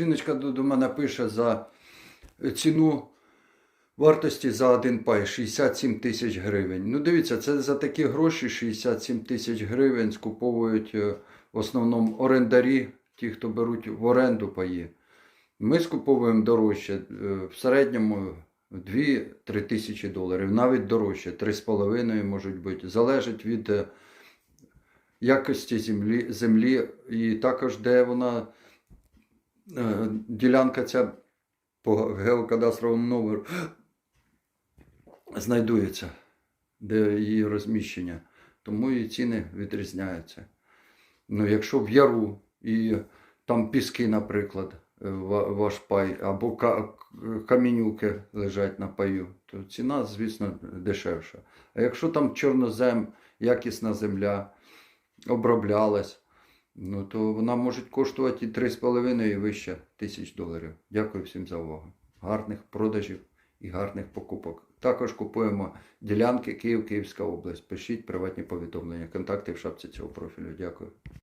Жіночка до, мене пише за ціну вартості за один пай 67 тисяч гривень. Ну, дивіться, це за такі гроші 67 тисяч гривень скуповують е, в основному орендарі, ті, хто беруть в оренду паї. Ми скуповуємо дорожче, е, в середньому 2-3 тисячі доларів, навіть дорожче, 3,5 можуть бути. Залежить від е, якості землі, землі і також де вона ділянка ця по геокадастровому номеру знайдується, де її розміщення. Тому і ціни відрізняються. Ну, якщо в яру і там піски, наприклад, е, ваш пай, або камінюки лежать на паю, то ціна, звісно, дешевша. А якщо там чорнозем, якісна земля, оброблялась, ну то вона може коштувати і 3,5 і вище тисяч доларів. Дякую всім за увагу. Гарних продажів і гарних покупок. Також купуємо ділянки Київ, Київська область. Пишіть приватні повідомлення. Контакти в шапці цього профілю. Дякую.